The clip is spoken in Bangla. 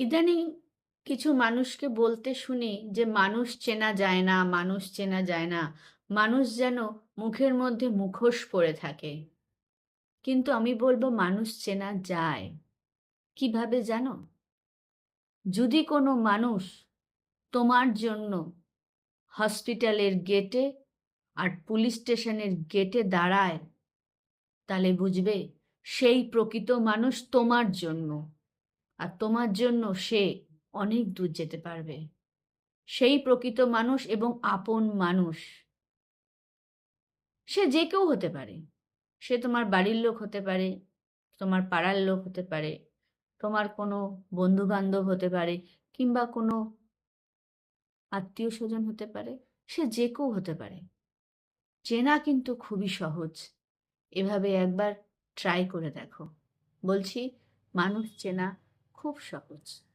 ইদানিং কিছু মানুষকে বলতে শুনি যে, মানুষ চেনা যায় না, মানুষ চেনা যায় না। মানুষ যেন মুখের মধ্যে মুখোশ পরে থাকে। কিন্তু আমি বলব, মানুষ চেনা যায়। কীভাবে জানো? যদি কোনো মানুষ তোমার জন্য হসপিটালের গেটে আর পুলিশ স্টেশনের গেটে দাঁড়ায়, তাহলে বুঝবে, সেই প্রকৃত মানুষ তোমার জন্য। আর তোমার জন্য সে অনেক দূর যেতে পারবে। সেই প্রকৃত মানুষ এবং আপন মানুষ। সে যে কেউ হতে পারে। সে তোমার বাড়ির লোক হতে পারে, তোমার পাড়ার লোক হতে পারে, তোমার কোনো বন্ধু বান্ধব হতে পারে কিংবা কোনো আত্মীয় স্বজন হতে পারে, সে যে কেউ হতে পারে। চেনা কিন্তু খুবই সহজ। এভাবে একবার ট্রাই করে দেখো। বলছি, মানুষ চেনা খুব সহজ।